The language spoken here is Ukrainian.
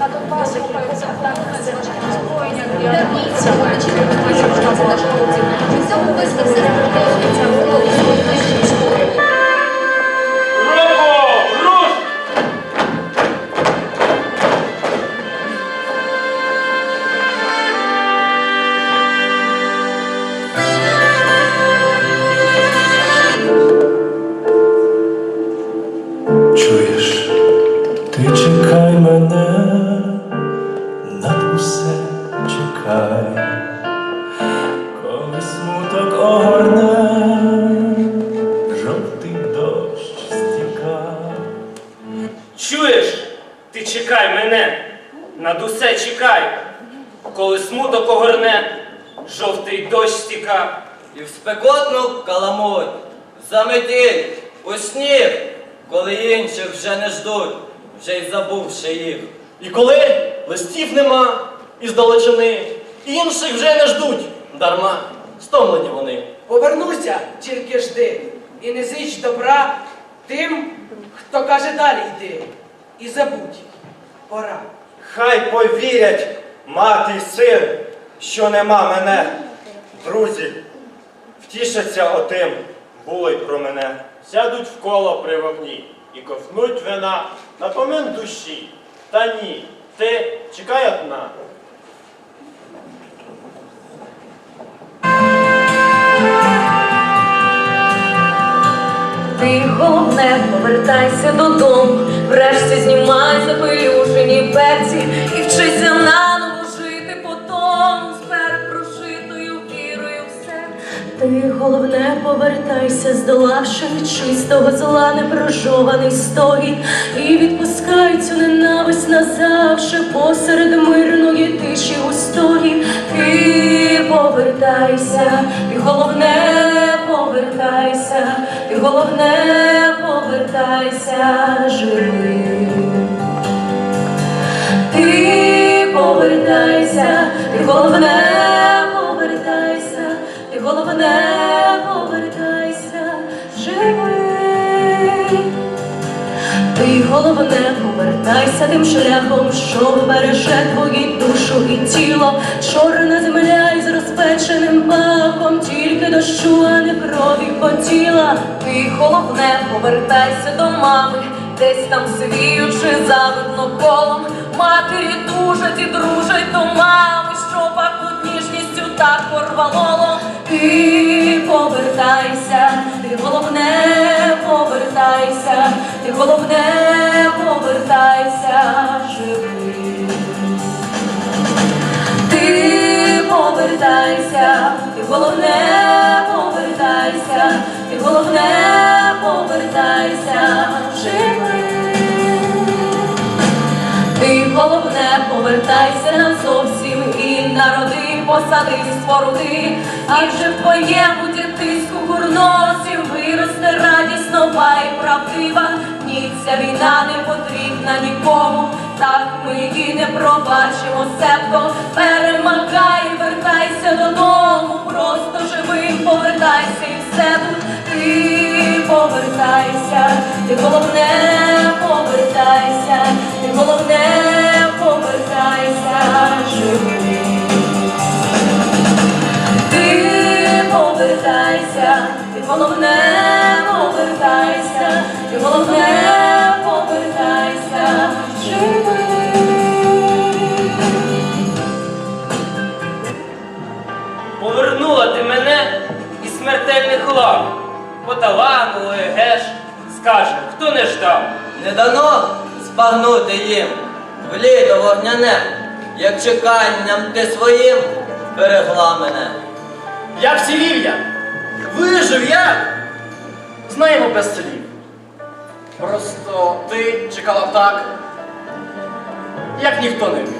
Państwa, do Was, do Państwa, do Państwa, do Państwa, do Państwa, do Państwa, do Państwa, чекай мене, над усе чекай, коли смуток огорне, жовтий дощ стікає. Чуєш? Ти чекай мене, над усе чекай, коли смуток огорне, жовтий дощ стіка. І в спекотну каламуть, заметіль, у сніг, коли інших вже не ждуть, вже й забувши їх. І коли листів нема із далечини, інших вже не ждуть, дарма стомлені вони. Повернуся, тільки жди, і не зич добра тим, хто каже далі йди. І забудь, пора. Хай повірять мати й син, що нема мене. Друзі, втішаться отим, було й про мене. Сядуть в коло при вогні і ковтнуть вина на помин душі. Та ні, ти чекай одна. Ти головне, повертайся додому, врешті знімай запелюжені перці головне, повертайся, здолавши чистого зла, непрожований стогін, і відпускай цю ненависть назавше посеред мирної тиші устої. Ти повертайся, ти головне, повертайся, ти головне, повертайся живим. Ти повертайся, ти головне, повертайся, ти головне, Ти головне повертайся тим шляхом, що береже твої душу і тіло, чорна земля із розпеченим пахом, тільки дощу, а не крові потіла. Ти головне повертайся до мами, десь там свіючи завидно колом. Матері дужать і дружать до мами, що пахнуть ніжністю та порвалолом. Ти повертайся, ти головне повертайся, ти головне живим. Ти повертайся, ти головне повертайся, ти головне повертайся живим. Ти головне повертайся назовсім і народи, посади споруди, адже в твоєму дітиську курносі виросте радість нова і правдива. Ні, ця війна не потрібна нікому, так ми її не пробачимо, себто перемагай, вертайся додому, просто живим, повертайся і все тут ти повертайся, ти головне повертайся, ти головне повертайся живим. Ти повертайся, ти головне повертайся, ти головне Поталанула, геш, скаже, хто не ждав. Не дано збагнути їм в літо вогняне, як чеканням ти своїм берегла мене. Як сілів я? Вижив як? Знаємо без слів. Просто ти чекала так, як ніхто не вмів.